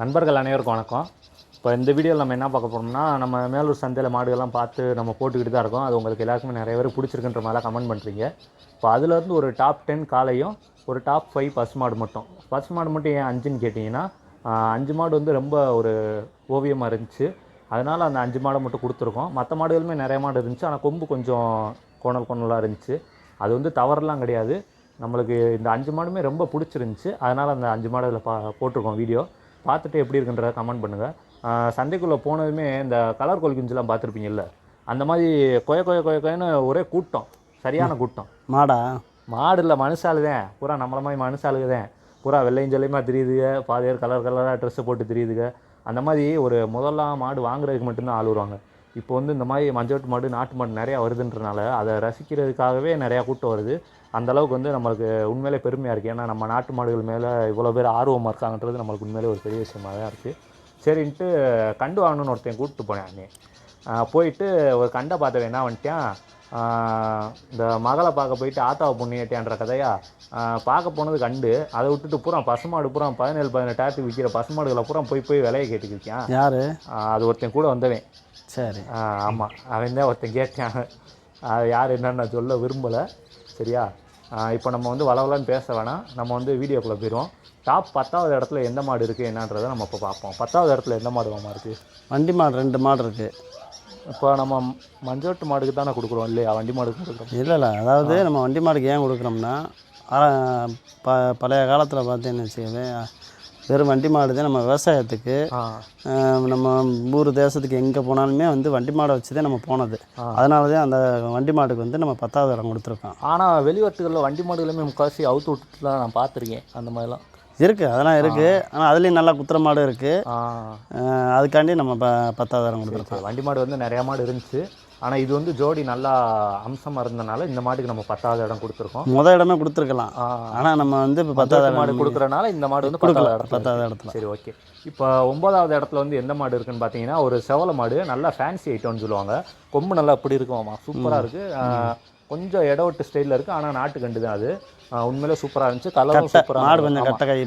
நண்பர்கள் அனைவருக்கும் வணக்கம். இப்போ இந்த வீடியோவில் நம்ம என்ன பார்க்க போகிறோம்னா நம்ம மேலூர் சந்தையில் மாடுகள்லாம் பார்த்து நம்ம போட்டுக்கிட்டு தான் இருக்கோம். அது உங்களுக்கு எல்லாருக்குமே நிறைய பேர் பிடிச்சிருக்குன்ற மாதிரிலாம் கமெண்ட் பண்ணுறீங்க இப்போ அதுலேருந்து ஒரு டாப் டென் காலையும் ஒரு டாப் ஃபைவ் பசு மாடு மட்டும். பசு மாடு மட்டும் ஏன் அஞ்சுன்னு கேட்டிங்கன்னா அஞ்சு மாடு வந்து ரொம்ப ஒரு ஓவியமாக இருந்துச்சு. அதனால் அந்த அஞ்சு மாடை மட்டும் கொடுத்துருக்கோம். மற்ற மாடுகளுமே நிறைய மாடு இருந்துச்சு. ஆனால் கொம்பு கொஞ்சம் கோணல் கோணலாக இருந்துச்சு. அது வந்து தவறுலாம் கிடையாது. நம்மளுக்கு இந்த அஞ்சு மாடுமே ரொம்ப பிடிச்சிருந்துச்சி. அதனால் அந்த அஞ்சு மாடு இதில் பா போட்டிருக்கோம் வீடியோ. பார்த்துட்டு எப்படி இருக்குன்றத கமெண்ட் பண்ணுங்கள் சந்தைக்குள்ளே போனதுமே இந்த கலர் கோழி குஞ்சுலாம் பார்த்துருப்பீங்கல்ல அந்த மாதிரி கொய கொய கொய கொயன்னு ஒரே கூட்டம் சரியான கூட்டம். மாடா? மாடு இல்லை மனுஷாளுதான் பூரா நம்மள மாதிரி மனுஷாளுக தான் பூரா வெள்ளையும் சொல்லியமாக தெரியுதுங்க பாதி பேர் கலர் கலராக ட்ரெஸ்ஸு போட்டு தெரியுதுங்க அந்த மாதிரி ஒரு முதல்லாம் மாடு வாங்குறதுக்கு மட்டும்தான் ஆள் வருவாங்க. இப்போ வந்து இந்த மாதிரி மஞ்சட்டு மாடு நாட்டு மாடு நிறையா வருதுன்றனால அதை ரசிக்கிறதுக்காகவே நிறையா கூட்டம் வருது. அந்த அளவுக்கு வந்து நம்மளுக்கு உண்மையிலே பெருமையாக இருக்குது ஏன்னா நம்ம நாட்டு மாடுகள் மேலே இவ்வளோ பேர் ஆர்வமாக இருக்காங்கன்றது நம்மளுக்கு உண்மையிலே ஒரு பெரிய விஷயமா தான் இருக்குது சரின்ட்டு கண்டு வாங்கணும்னு ஒருத்தன் கூப்பிட்டு போனேன் அண்ணே. போயிட்டு ஒரு கண்டை பார்த்தவன் என்ன வந்துட்டான் இந்த மகளை பார்க்க போயிட்டு ஆத்தாவை பொண்ணியட்டேன்ற கதையா ஆஹ் பார்க்க போனது கண்டு. அதை விட்டுட்டு பூரா பசுமாடு பூரா பதினேழு பதினெட்டாயிரத்துக்கு விற்கிற பசுமாடுகளை பூரா போய் போய் விலையை கேட்டுக்கிருக்கான் யார்? அது ஒருத்தன் கூட வந்தவன். சரி. ஆமாம் அவன் தான் ஒருத்தன் கேட்டான். அது யார் என்னன்னு சொல்ல விரும்பலை. சரியா? இப்போ நம்ம வந்து வளவலன்னு பேச வேணாம். நம்ம வந்து வீடியோக்குள்ளே போயிடுவோம் டாப் பத்தாவது இடத்துல எந்த மாடு இருக்குது என்னன்றதை நம்ம இப்போ பார்ப்போம். பத்தாவது இடத்துல எந்த மாடு மாமா இருக்குது வண்டி மாடு ரெண்டு மாடு இருக்குது இப்போ நம்ம மஞ்சோட்டு மாடுக்கு தானே கொடுக்குறோம் இல்லையா? வண்டி மாடுக்கு கொடுக்குறோம். இல்லை இல்லை அதாவது நம்ம வண்டி மாடுக்கு ஏன் கொடுக்குறோம்னா ப பழைய காலத்தில் பார்த்தீங்கன்னு வச்சுக்கவே வெறும் வண்டி மாடு தான் நம்ம விவசாயத்துக்கு நம்ம ஊர் தேசத்துக்கு எங்கே போனாலுமே வந்து வண்டி மாடை வச்சு தான் நம்ம போனது. அதனால தான் அந்த வண்டி மாடுக்கு வந்து நம்ம பத்தாவது இடம் கொடுத்துருக்கோம். ஆனால் வெளிவட்டுகளில் வண்டி மாடுகளுமே முக்கால்வாசி அவுத்து விட்டுலாம் நான் பார்த்துருக்கேன் அந்த மாதிரிலாம். இருக்குது அதெல்லாம் இருக்குது ஆனால் அதுலேயும் நல்லா குத்துற மாடு இருக்குது அதுக்காண்டி நம்ம ப பத்தாவது இடம் கொடுத்துருக்கோம். வண்டி மாடு வந்து நிறையா மாடு இருந்துச்சு. ஆனால் இது வந்து ஜோடி நல்லா அம்சமாக இருந்தனால இந்த மாட்டுக்கு நம்ம பத்தாவது இடம் கொடுத்துருக்கோம். முத இடமே கொடுத்துருக்கலாம். ஆனால் நம்ம வந்து இப்போ பத்தாவது மாடு கொடுக்குறனால இந்த மாடு வந்து பத்தாவது இடத்துல பத்தாவது இடத்துல. சரி ஓகே. இப்போ ஒன்பதாவது இடத்துல வந்து எந்த மாடு இருக்குன்னு பார்த்தீங்கன்னா ஒரு செவல மாடு நல்லா ஃபேன்சி ஐட்டம்னு சொல்லுவாங்க. கொம்பு நல்லா இப்படி இருக்குமாமா சூப்பராக இருக்குது கொஞ்சம் இட விட்டு ஸ்டைலில் இருக்குது ஆனால் நாட்டு கண்டு தான் அது. உண்மையிலே சூப்பராக இருந்துச்சு கலரும் சூப்பராக மாடு கொஞ்சம் கட்ட கை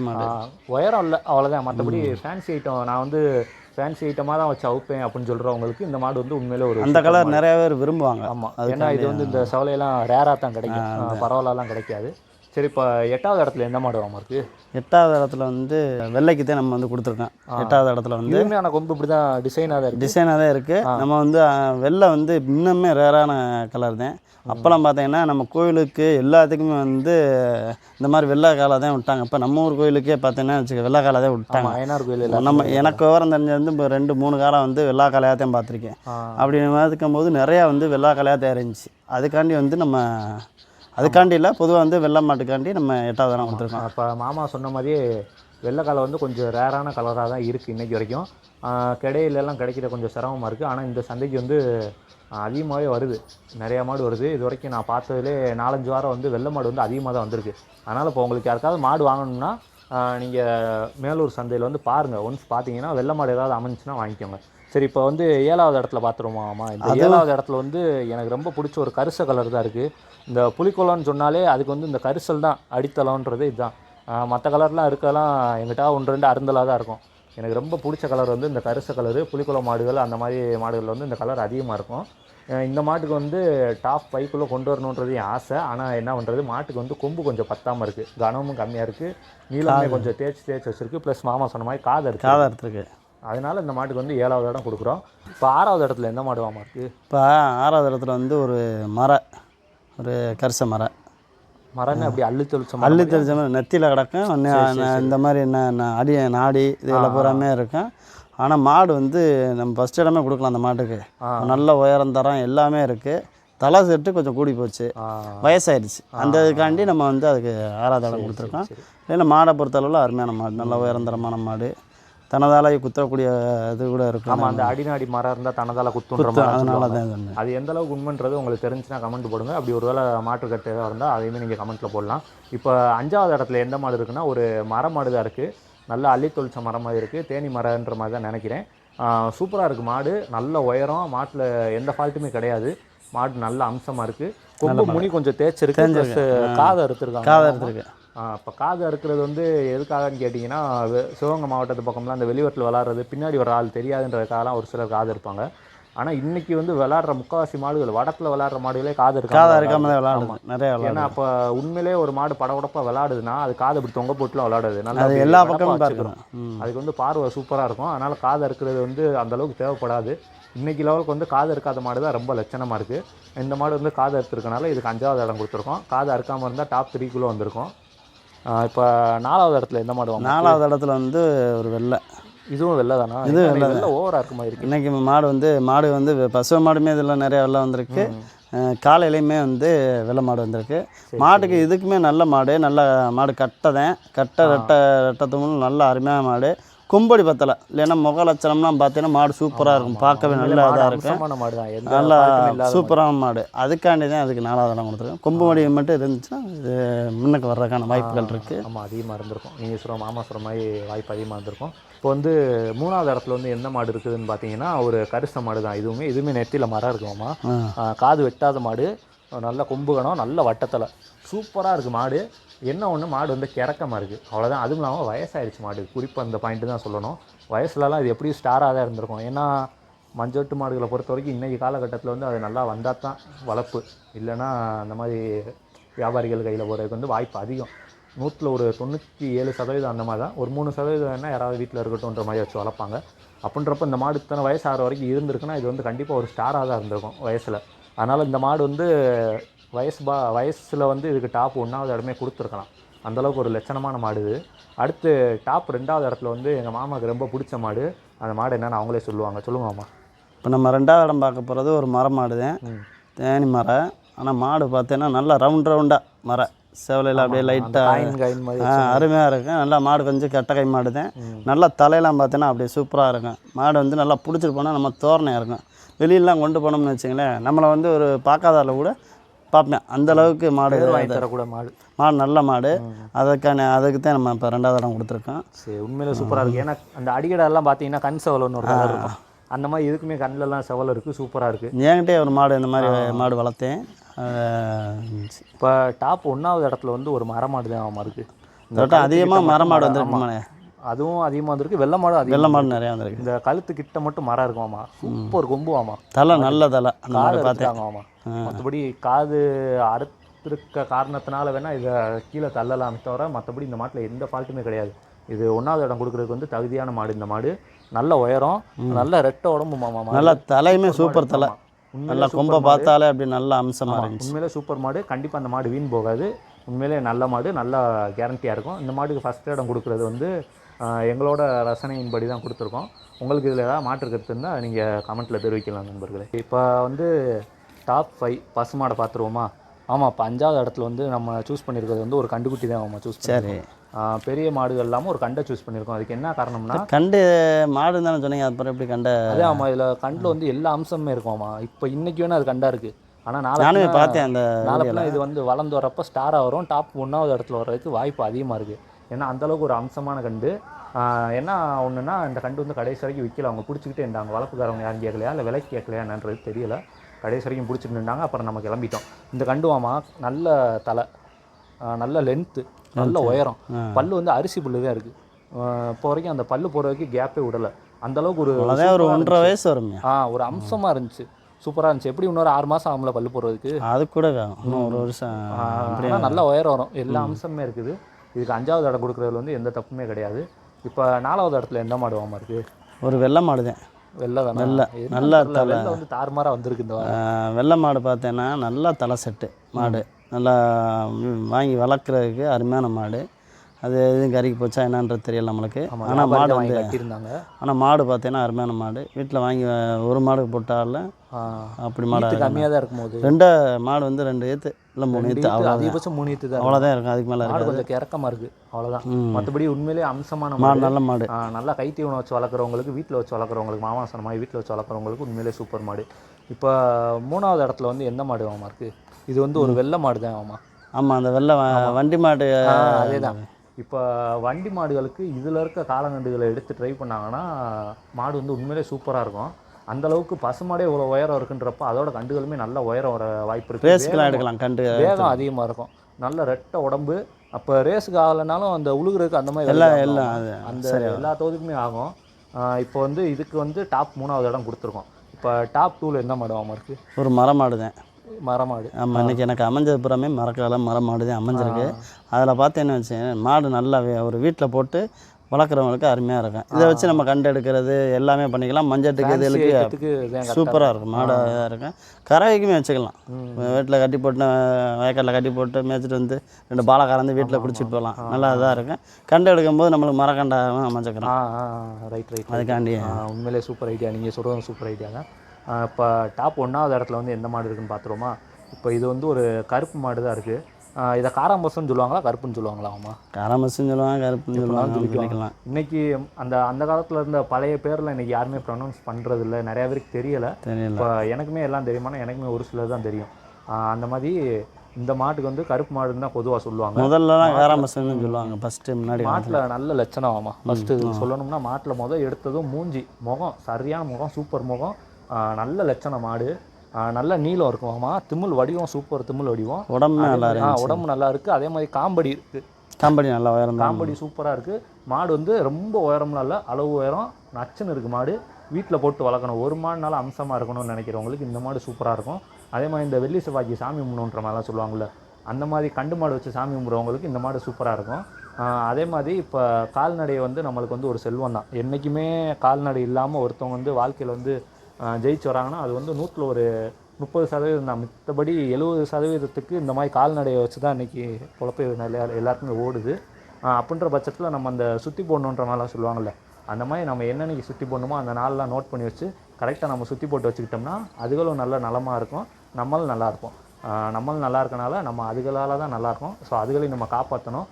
உயரம் இல்லை அவ்வளோதான் மற்றபடி ஃபேன்சி ஐட்டம் நான் வந்து ஃபேன்சி ஐட்டமாக தான் வச்சு அவுப்பேன் அப்படின்னு சொல்கிறவங்களுக்கு இந்த மாடு வந்து உண்மையிலே ஒரு அந்த கலர் நிறைய பேர் விரும்புவாங்க. ஆமாம் ஏன்னா இது வந்து இந்த செவலையெல்லாம் ரேராக தான் கிடைக்கும். ஆஹ் பரவாயில்லாம் கிடைக்காது. சரி இப்போ எட்டாவது இடத்துல எந்த மாடு வாமா இருக்கு எட்டாவது இடத்துல வந்து வெள்ளைக்கு தான் நம்ம வந்து கொடுத்துருக்கோம். எட்டாவது இடத்துல வந்து ஆனால் கொம்பு இப்படி தான் டிசைனாக தான் இருக்குது டிசைனாக தான் இருக்குது நம்ம வந்து வெள்ளை வந்து இன்னுமே ரேரான கலர் தான். அப்போல்லாம் பார்த்தீங்கன்னா நம்ம கோயிலுக்கு எல்லாத்துக்குமே வந்து இந்த மாதிரி வெள்ளை காலை தான் விட்டாங்க. இப்போ நம்ம ஊர் கோயிலுக்கே பார்த்தீங்கன்னா வச்சுக்க வெள்ளை காலை தான் விட்டாங்க. ஐநாறு கோயில் நம்ம எனக்கு விவரம் தெரிஞ்சது வந்து இப்போ ரெண்டு மூணு காலம் வந்து வெள்ளா காலையாக தான் பார்த்துருக்கேன். அப்படி இருக்கும்போது நிறையா வந்து வெள்ளா காலையாக தான் இருந்துச்சு. அதுக்காண்டி வந்து நம்ம அதுக்காண்டி இல்லை பொதுவாக வந்து வெள்ளை மாட்டுக்காண்டி நம்ம எட்டாவது தரம் கொடுத்துருக்கோம். அப்போ மாமா சொன்ன மாதிரியே வெள்ளைக்காலை வந்து கொஞ்சம் ரேரான கலராக தான் இருக்குது இன்றைக்கி வரைக்கும். ஆஹ் எல்லாம் கிடைக்கிற கொஞ்சம் சிரமமாக இருக்குது ஆனால் இந்த சந்தைக்கு வந்து அதிகமாகவே வருது. நிறையா மாடு வருது. இது வரைக்கும் நான் பார்த்ததுலே நாலஞ்சு வாரம் வந்து வெள்ளை மாடு வந்து அதிகமாக தான் வந்திருக்கு. அதனால் இப்போ உங்களுக்கு யாருக்காவது மாடு வாங்கணும்னா நீங்கள் மேலூர் சந்தையில் வந்து பாருங்கள் ஒன்ஸ் பார்த்தீங்கன்னா வெள்ளை மாடு ஏதாவது அமைஞ்சுன்னா வாங்கிக்கோங்க. சரி இப்போ வந்து ஏழாவது இடத்துல பார்த்துருவோமா இந்த ஏழாவது இடத்துல வந்து எனக்கு ரொம்ப பிடிச்ச ஒரு கரிச கலர் தான் இருக்குது இந்த புலிக்குளம்னு சொன்னாலே அதுக்கு வந்து இந்த கரிசல் தான் அடித்தளம்ன்றது இதுதான். மற்ற கலர்லாம் இருக்கலாம் எங்கிட்ட ஒன்று ரெண்டு அருந்தலாக தான் இருக்கும். எனக்கு ரொம்ப பிடிச்ச கலர் வந்து இந்த கரிச கலரு புலிக்குளம் மாடுகள் அந்த மாதிரி மாடுகள் வந்து இந்த கலர் அதிகமாக இருக்கும். இந்த மாட்டுக்கு வந்து டாப் ஃபைவ்க்குள்ளே கொண்டு வரணுன்றது என் ஆசை. ஆனால் என்ன பண்ணுறது மாட்டுக்கு வந்து கொம்பு கொஞ்சம் பத்தாமல் இருக்குது கனமும் கம்மியாக இருக்குது நீளமே கொஞ்சம் தேய்ச்சி தேய்ச்சி வச்சிருக்கு. ப்ளஸ் மாமா சொன்ன மாதிரி காது காதா இடத்துக்கு அதனால இந்த மாட்டுக்கு வந்து ஏழாவது இடம் கொடுக்குறோம். இப்போ ஆறாவது இடத்துல எந்த மாடு வாமா இருக்குது இப்போ ஆறாவது இடத்துல வந்து ஒரு மர ஒரு கரிச மர. மரன்னு அப்படி அள்ளி தெளிச்ச அள்ளி மாதிரி நெத்தியில் கிடக்கும். இந்த மாதிரி ந- அடி நாடி இதெல்லாம் பூராமே இருக்கும். ஆனால் மாடு வந்து நம்ம ஃபஸ்ட் இடமே கொடுக்கலாம் அந்த மாட்டுக்கு. நல்ல உயரம் தரம் எல்லாமே இருக்குது தலை செட்டு கொஞ்சம் கூடி போச்சு. வயசாயிடுச்சு. அந்த இதுக்காண்டி நம்ம வந்து அதுக்கு ஆறாவது இடம் கொடுத்துருக்கோம். இல்லைன்னா மாடை பொறுத்தளவில் அருமையான மாடு நல்ல உயரம் தரமான மாடு. தனதால குத்தக்கூடிய இது கூட இருக்கும். ஆமாம் அந்த அடிநாடி மரம் இருந்தால் தனதால குத்துன்ற குத்து, மாதிரி அதனால. தான் அது எந்த அளவுக்கு உண்மைன்றது உங்களுக்கு தெரிஞ்சுன்னா கமெண்ட் போடுங்க. அப்படி ஒருவேளை மாற்று கட்டு இருந்தால் அதையுமே நீங்கள் கமெண்ட்டில் போடலாம். இப்போ அஞ்சாவது இடத்துல எந்த மாடு இருக்குன்னா ஒரு மர மாடு தான் இருக்குது நல்லா அள்ளி தொளிச்ச மரமாக இருக்குது தேனி மரன்ற மாதிரி தான் நினைக்கிறேன். சூப்பராக இருக்குது மாடு. நல்ல உயரம். மாட்டில் எந்த ஃபால்ட்டுமே கிடையாது. மாடு நல்ல அம்சமாக இருக்குது கொம்பு முனி கொஞ்சம் தேய்ச்சிருக்கு. காதை அறுத்துருக்காங்க. காதை எடுத்துருக்கு இப்போ காது அறுக்கிறது வந்து எதுக்காகன்னு கேட்டிங்கன்னா சிவகங்கை மாவட்டத்து பக்கம்லாம் அந்த வெளிவட்டில் விளாட்றது பின்னாடி வர ஆள் தெரியாதுன்றதுக்காகலாம் ஒரு சிலர் காது இருப்பாங்க ஆனால் இன்னைக்கு வந்து விளாட்ற முக்காவாசி மாடுகள் வடத்தில் விளாட்ற மாடுகளே காது இருக்காம காதை. இருக்காம தான் ஆமா. விளாடுது நிறைய ஏன்னா அப்போ உண்மையிலே ஒரு மாடு படபடப்பாக விளாடுதுன்னா அது காது இப்படி தொங்க போட்டுலாம் விளாடுது. நல்லா எல்லா பக்கமும் வச்சுக்கிறோம். பார்க்கணும் ம். அதுக்கு வந்து பார்வை சூப்பராக இருக்கும். அதனால் காது அறுக்கிறது வந்து அந்த அளவுக்கு தேவைப்படாது. இன்னைக்கு லெவலுக்கு வந்து காது அறுக்காத மாடு தான் ரொம்ப லட்சணமாக இருக்குது இந்த மாடு வந்து காது அறுத்துருக்கனால இதுக்கு அஞ்சாவது இடம் கொடுத்துருக்கோம். காது அறுக்காமல் இருந்தால் டாப் த்ரீக்குள்ளே வந்திருக்கும். இப்போ நாலாவது இடத்துல எந்த மாடு வாங்க நாலாவது இடத்துல வந்து ஒரு வெள்ளை. இதுவும் வெள்ளை தானா? இது வெள்ளை. ஓவராக இருக்க மாதிரி இருக்கு. இன்னைக்கு மாடு வந்து மாடு வந்து பசு மாடுமே இதில் நிறைய வெள்ளை வந்திருக்கு. காலையிலையுமே வந்து வெள்ளை மாடு வந்திருக்கு. மாட்டுக்கு இதுக்குமே நல்ல மாடு நல்ல மாடு கட்டதேன். கட்ட ரெட்டை ரெட்டத்துமும் நல்ல அருமையான மாடு. கும்படி பத்தலை. இல்லைன்னா முக லட்சணம்லாம் பார்த்தீங்கன்னா மாடு சூப்பராக இருக்கும். பார்க்கவே நல்ல இதாக இருக்கும் நல்லா. சூப்பரான மாடு. அதுக்காண்டி தான் அதுக்கு நாலாவது இடம் கொடுத்துருக்கோம் கொம்பு மடி மட்டும் இருந்துச்சுன்னா இது முன்னுக்கு வர்றதுக்கான வாய்ப்புகள் இருக்குது ஆமாம் அதிகமாக இருந்திருக்கும். நீங்கள் சொல்கிற மாமா சொல்கிற மாதிரி வாய்ப்பு அதிகமாக இருந்திருக்கும். இப்போ வந்து மூணாவது இடத்துல வந்து எந்த மாடு இருக்குதுன்னு பார்த்தீங்கன்னா ஒரு கரிச மாடு தான். இதுவுமே இதுவுமே நெத்தியில் மரம் இருக்குமாம்மா காது வெட்டாத மாடு. நல்ல கொம்புகணம் நல்ல வட்டத்தலை. சூப்பராக இருக்குது மாடு. என்ன ஒன்று மாடு வந்து கிறக்கமாக இருக்குது அவ்வளோதான் அதுவும் இல்லாமல் வயசாகிடுச்சு மாடு. குறிப்பாக அந்த பாயிண்ட்டு தான் சொல்லணும். வயசுலலாம் இது எப்படியும் ஸ்டாராக தான் இருந்திருக்கும். ஏன்னா மஞ்சோட்டு மாடுகளை பொறுத்த வரைக்கும் இன்றைக்கி காலகட்டத்தில் வந்து அது நல்லா வந்தால் தான் வளர்ப்பு. இல்லைன்னா அந்த மாதிரி வியாபாரிகள் கையில் போகிறதுக்கு வந்து வாய்ப்பு அதிகம். நூற்றில் ஒரு தொண்ணூற்றி ஏழு சதவீதம் அந்த மாதிரி தான். ஒரு மூணு சதவீதம் வேணால் யாராவது வீட்டில் இருக்கட்டும்ன்ற மாதிரி வச்சு வளர்ப்பாங்க. அப்படின்றப்ப இந்த மாடு இத்தனை வயசு ஆகிற வரைக்கும் இருந்திருக்குன்னா இது வந்து கண்டிப்பாக ஒரு ஸ்டாராக தான் இருந்திருக்கும் வயசில். அதனால் இந்த மாடு வந்து வயசு பா வயசில் வந்து இதுக்கு டாப் ஒன்றாவது இடமே கொடுத்துருக்கலாம். அந்தளவுக்கு ஒரு லட்சணமான மாடு இது. அடுத்து டாப் ரெண்டாவது இடத்துல வந்து எங்கள் மாமாவுக்கு ரொம்ப பிடிச்ச மாடு. அந்த மாடு என்னன்னு அவங்களே சொல்லுவாங்க. சொல்லுங்க மாமா. இப்போ நம்ம ரெண்டாவது இடம் பார்க்க போகிறது ஒரு மரம் மாடு தான். தேனி மரம் ஆனால் மாடு பார்த்தீங்கன்னா நல்லா ரவுண்ட் ரவுண்டாக மரம் செவலையில் அப்படியே லைட்டாக அருமையாக இருக்கும். நல்லா மாடு கொஞ்சம் கட்டக்கை மாடு தான். நல்லா தலையெல்லாம் பார்த்தீங்கன்னா அப்படியே சூப்பராக இருக்கும். மாடு வந்து நல்லா பிடிச்சிட்டு போனால் நம்ம தோரணையாக இருக்கும். வெளியிலலாம் கொண்டு போனோம்னு வச்சுங்களேன் நம்மளை வந்து ஒரு பார்க்காதால கூட பார்ப்பேன். அந்த அளவுக்கு மாடு தரக்கூட மாடு. மாடு நல்ல மாடு. அதுக்கான அதுக்கு தான் நம்ம இப்போ ரெண்டாவது இடம் கொடுத்துருக்கோம். சரி உண்மையிலே சூப்பராக இருக்குது ஏன்னா அந்த அடிக்கடெல்லாம் பார்த்தீங்கன்னா கண் செவலன்னு ஒரு கலர் இருக்கும். அந்த மாதிரி இதுக்குமே கண்ணிலலாம் செவல் இருக்குது சூப்பராக இருக்குது என்கிட்டே ஒரு மாடு இந்த மாதிரி மாடு வளர்த்தேன். இப்போ டாப் ஒன்றாவது இடத்துல வந்து ஒரு மர மாடு தான் ஆமாம் இருக்குது அதிகமாக மர மாடு. வந்துருக்குமாண்ணே. அதுவும் அதிகமாக வந்திருக்கு. வெள்ளை மாடு அதிகம் வெள்ளை மாடு நிறையா வந்திருக்கு. இந்த கழுத்து கிட்ட மட்டும் மரம் இருக்குமாமா? சூப்பர் கொம்புவாமா? தலை நல்ல தலை. காது எடுத்துட்டாங்களாமா மற்றபடி காது அறுத்திருக்க காரணத்தினால வேணா இதை கீழே தள்ளலாம் தவிர மற்றபடி இந்த மாட்டில் எந்த ஃபால்ட்டுமே கிடையாது. இது ஒன்றாவது இடம் கொடுக்கறதுக்கு வந்து தகுதியான மாடு இந்த மாடு. நல்ல உயரம் நல்ல ரெட்டை உடம்பு மாமா நல்லா தலையுமே சூப்பர் தலை. நல்லா கொம்பை. பார்த்தாலே அப்படி நல்ல அம்சமாக இருந்துச்சு. உண்மையிலே சூப்பர் மாடு. கண்டிப்பாக அந்த மாடு வீண் போகாது. உண்மையிலே நல்ல மாடு. நல்ல கேரண்டியாக இருக்கும். இந்த மாடுக்கு ஃபஸ்ட் இடம் கொடுக்குறது வந்து எங்களோட ரசனையின்படி தான் கொடுத்துருக்கோம். உங்களுக்கு இதில் ஏதாவது மாற்று கருத்து இருந்தால் நீங்கள் கமெண்ட்டில் தெரிவிக்கலாம் நண்பர்களே. இப்போ வந்து டாப் ஃபைவ் பசுமாடை பார்த்துருவோமா? ஆமாம் இப்போ அஞ்சாவது இடத்துல வந்து நம்ம சூஸ் பண்ணியிருக்கிறது வந்து ஒரு கண்டுக்குட்டி தான் நம்ம சூஸ் சரி. பெரிய மாடுகள் இல்லாமல் ஒரு கண்டை சூஸ் பண்ணியிருக்கோம் அதுக்கு என்ன காரணம்னா கண்டு மாடு தானே சொன்னீங்க அப்புறம் எப்படி கண்ட? அதே ஆமாம் இதில் கண்டில் வந்து எல்லா அம்சமுமே இருக்குமாம்மா இப்போ இன்னைக்கு வேணால் அது கண்டா இருக்குது ஆனால் நாளைக்கு நானுமே பார்த்தேன் அந்த நாளைக்குலாம் இது வந்து வளர்ந்து வரப்போ ஸ்டாராக வரும் டாப் ஒன்றாவது இடத்துல வர்றதுக்கு வாய்ப்பு அதிகமாக இருக்குது ஏன்னா அந்தளவுக்கு ஒரு அம்சமான கண்டு. என்ன ஒன்றுனா இந்த கண்டு வந்து கடைசி வரைக்கும் விற்கல அவங்க பிடிச்சிக்கிட்டே இருந்தாங்க. வளர்ப்புக்காரவங்க யாரும் கேட்கலையா? இல்லை விலைக்கு கேட்கலையா என்னன்றது தெரியல. கடைசி வரைக்கும் பிடிச்சிட்டு இருந்தாங்க. அப்புறம் நம்ம கிளம்பிட்டோம். இந்த கண்டு வாமா நல்ல தலை. நல்ல லென்த்து நல்ல உயரம். பல்லு வந்து அரிசி புல்லு தான் இருக்குது இப்போ வரைக்கும் அந்த பல்லு போகிற வரைக்கும் கேப்பே விடலை. அந்தளவுக்கு ஒரு ஒரு ஒன்றரை. வயசு வருமே. ஆ ஒரு அம்சமாக இருந்துச்சு. சூப்பராக இருந்துச்சு. எப்படி இன்னொரு ஆறு மாதம் ஆகும்ல பல்லு போடுறதுக்கு? அது கூட வேணும் ஒரு வருஷம் நல்ல உயரம் வரும். எல்லா அம்சமுமே இருக்குது. இதுக்கு அஞ்சாவது இடம் கொடுக்குறதுல வந்து எந்த தப்புமே கிடையாது. இப்போ நாலாவது இடத்துல எந்த மாடு வாமா இருக்கு? ஒரு வெள்ளை மாடு தான். வெள்ளை தானே? வெள்ளை. நல்ல தலை. வந்து தாறுமாறா வந்திருக்கு இந்த வெள்ளை மாடு பார்த்தேன்னா நல்லா தலை செட்டு மாடு. நல்லா வாங்கி வளர்க்குறதுக்கு அருமையான மாடு. அது எதுவும் கறிக்கு போச்சா என்னன்றது தெரியல நம்மளுக்கு. ஆனால் மாடு வந்து கட்டியிருந்தாங்க. ஆனால் மாடு பார்த்தீங்கன்னா அருமையான மாடு. வீட்டில் வாங்கி ஒரு மாடு போட்டால அப்படி மாடு கம்மியாக தான் இருக்கும்? போது ரெண்டு மாடு வந்து ரெண்டு ஏற்று இல்லை மூணு அதிகபட்சம் மூணு ஈத்து தான். அவ்வளோதான் இருக்கும். அதுக்கு மேலே மாடு இருக்காது. கொஞ்சம் கிறக்கமாக இருக்குது அவ்வளோதான். மற்றபடி உண்மையிலேயே அம்சமான மாடு நல்ல மாடு. நல்லா கைத்தீவனம் வச்சு வளர்க்குறவங்களுக்கு வீட்டில் வச்சு வளர்க்குறவங்களுக்கு மாமா சொன்ன மாதிரி வீட்டில் வச்சு வளர்க்குறவங்களுக்கு உண்மையிலே சூப்பர் மாடு. இப்போ மூணாவது இடத்துல வந்து எந்த மாடு வாமா இருக்கு இது வந்து ஒரு வெள்ளை மாடு தான் ஆமா ஆமாம் அந்த வெள்ளை வண்டி மாடு அதே தான் இப்போ வண்டி மாடுகளுக்கு இதில் இருக்க காலங்கண்டுகளை எடுத்து ட்ரை பண்ணாங்கன்னா மாடு வந்து உண்மையிலே சூப்பராக இருக்கும். அந்த அளவுக்கு பசுமாடே இவ்வளோ உயரம் இருக்குன்றப்ப அதோட கண்டுகளுமே நல்ல உயரம் வர வாய்ப்பு இருக்கு. ரேஸ்க்கெலாம் எடுக்கலாம் கண்டு வேகம் அதிகமாக இருக்கும். நல்ல ரெட்டை உடம்பு. அப்போ ரேஸுக்கு ஆகலைனாலும் அந்த உழுகுறதுக்கு அந்த மாதிரி எல்லாம் எல்லாம் அந்த எல்லா தொகுதிக்குமே ஆகும். இப்போ வந்து இதுக்கு வந்து டாப் மூணாவது இடம் கொடுத்துருக்கோம். இப்போ டாப் டூவில் என்ன மாடு ஆமாம் இருக்குது ஒரு மரமாடு. தான் மரமாடு ஆமாம் இன்னைக்கு எனக்கு அமைஞ்சது புறமே மரக்கால மரமாடு தான் அமைஞ்சிருக்கு அதில் பார்த்தேன்னு வச்சேன் மாடு நல்லா ஒரு வீட்டில் போட்டு வளர்க்குறவங்களுக்கு அருமையாக இருக்கும். இதை வச்சு நம்ம கண்டு எடுக்கிறது எல்லாமே பண்ணிக்கலாம். மஞ்சட்டுக்கு இதான் சூப்பராக இருக்கும். மாடு இதாக இருக்கும். கறவைக்குமே வச்சுக்கலாம். வீட்டில் கட்டி போட்டு வயக்காட்டில் கட்டி போட்டு மேய்ச்சிட்டு வந்து ரெண்டு பாலை கறந்து வீட்டில் குடிச்சிட்டு போகலாம் நல்லா இதாக இருக்கும். கண்டு எடுக்கும்போது நம்மளுக்கு மரக்கண்டாகவும் ஆ ரைட் ரைட் அதுக்காண்டி உண்மையிலே சூப்பர் ஐடியா நீங்கள் சொல்கிறதும் சூப்பர் ஐடியா தான். இப்போ டாப் ஒன்றாவது இடத்துல வந்து எந்த மாடு இருக்குன்னு பார்த்துருவோமா? இப்போ இது வந்து ஒரு கருப்பு மாடு தான் இருக்குது இதை காராம்பசம்னு சொல்லுவாங்களா? கருப்புன்னு சொல்லுவாங்களா ஆமா காரமசுன்னு சொல்லுவாங்க கருப்புன்னு சொல்லுவாங்க இன்னைக்கு அந்த அந்த காலத்தில் இருந்த பழைய பேரில் இன்னைக்கு யாருமே ப்ரொனவுன்ஸ் பண்ணுறது இல்லை நிறைய பேருக்கு தெரியல. இப்போ எனக்குமே எல்லாம் தெரியுமானா எனக்குமே ஒரு சிலர் தான் தெரியும். அந்த மாதிரி இந்த மாட்டுக்கு வந்து கருப்பு மாடுன்னு தான் பொதுவாக சொல்லுவாங்க. முதல்லலாம் காரமசுன்னு சொல்லுவாங்க ஃபஸ்ட்டு முன்னாடி மாட்டில் நல்ல லட்சணம் ஆமாம் ஃபஸ்ட்டு சொல்லணும்னா மாட்டில் முதல் எடுத்ததும் மூஞ்சி முகம் சரியான முகம் சூப்பர் முகம். நல்ல லட்சணம் மாடு. நல்ல நீளம் இருக்கும். ஆமாம் திமிழ் வடிவம் சூப்பர் திமிழ் வடிவம். உடம்பு நல்லா உடம்பு நல்லா இருக்கு. அதே மாதிரி காம்படி இருக்கு. காம்படி நல்லா உயரம் காம்படி சூப்பராக இருக்கு. மாடு வந்து ரொம்ப உயரம்லாம் இல்லை அளவு உயரம். நச்சுன்னு இருக்கு மாடு. வீட்டில் போட்டு வளர்க்கணும். ஒரு மாடுனால அம்சமாக இருக்கணும்னு நினைக்கிறவங்களுக்கு இந்த மாடு சூப்பராக இருக்கும். அதே மாதிரி இந்த வெள்ளி செவ்வாய்க்கு சாமி கும்பிடுன்ற மாதிரிலாம் சொல்லுவாங்கள்ல அந்த மாதிரி கண்டு மாடு வச்சு சாமி கும்பிட்றவங்களுக்கு இந்த மாடு சூப்பராக இருக்கும். அதே மாதிரி இப்போ கால்நடை வந்து நம்மளுக்கு வந்து ஒரு செல்வம் தான். என்றைக்குமே கால்நடை இல்லாமல் ஒருத்தவங்க வந்து வாழ்க்கையில் வந்து ஜெயிச்சு வராங்கன்னா அது வந்து நூற்றில் ஒரு முப்பது சதவீதம் தான். மித்தபடி எழுபது சதவீதத்துக்கு இந்த மாதிரி கால்நடையை வச்சு தான் இன்றைக்கி பொழப்பு எல்லாருக்குமே ஓடுது. அப்படின்ற பட்சத்தில் நம்ம அந்த சுற்றி போடணுன்ற மாதிரிலாம் சொல்லுவாங்கள்ல அந்த மாதிரி நம்ம என்னன்னைக்கு சுற்றி போடணுமோ அந்த நாள்லாம் நோட் பண்ணி வச்சு கரெக்டாக நம்ம சுற்றி போட்டு வச்சுக்கிட்டோம்னா அதுகளும் நல்ல நலமாக இருக்கும் நம்மளும் நல்லாயிருக்கும் நம்மளும் நல்லா இருக்கனால நம்ம அதுகளால் தான் நல்லாயிருக்கும் ஸோ அதுகளையும் நம்ம காப்பாற்றணும்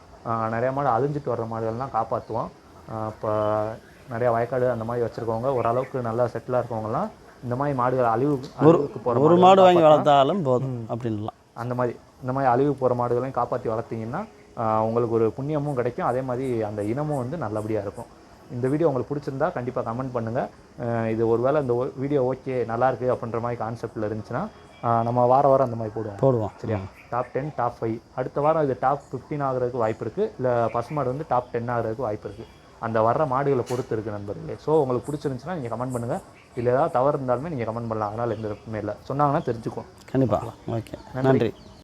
நிறைய மாடு அழிஞ்சிட்டு வர்ற மாடுகள்லாம் காப்பாற்றுவோம் இப்போ நிறைய வயக்காடு அந்த மாதிரி வச்சுருக்கவங்க ஓரளவுக்கு நல்லா செட்டிலாக இருக்கவங்கலாம் இந்த மாதிரி மாடுகள் அழிவு அழிவுக்கு போகிற ஒரு மாடு வாங்கி வளர்த்தாலும் போதும் அப்படின்லாம் அந்த மாதிரி இந்த மாதிரி அழிவு போகிற மாடுகளையும் காப்பாற்றி வளர்த்தீங்கன்னா உங்களுக்கு ஒரு புண்ணியமும் கிடைக்கும். அதே மாதிரி அந்த இனமும் வந்து நல்லபடியாக இருக்கும். இந்த வீடியோ உங்களுக்கு பிடிச்சிருந்தா கண்டிப்பாக கமெண்ட் பண்ணுங்கள் இது ஒருவேளை இந்த வீடியோ ஓகே நல்லா இருக்கு அப்படின்ற மாதிரி கான்செப்டில் இருந்துச்சுன்னா நம்ம வார வாரம் அந்த மாதிரி போடுவோம். போடுவோம். சரியா? டாப் டென் டாப் ஃபைவ் அடுத்த வாரம் இது டாப் ஃபிஃப்டீன் ஆகிறதுக்கு வாய்ப்பு இருக்குது இல்லை பசுமாடு வந்து டாப் டென் ஆகிறதுக்கு வாய்ப்பு இருக்குது அந்த வர்ற மாடுகளை பொறுத்து இருக்குது நண்பர்களே. ஸோ உங்களுக்கு பிடிச்சிருந்துச்சுன்னா நீங்கள் கமெண்ட் பண்ணுங்கள் இல்லை ஏதாவது தவறு இருந்தாலுமே நீங்கள் கமெண்ட் பண்ணலாம். அதனால் எந்த இல்லை. சொன்னாங்கன்னா தெரிஞ்சுக்கும் கண்டிப்பாக ஓகே. நன்றி.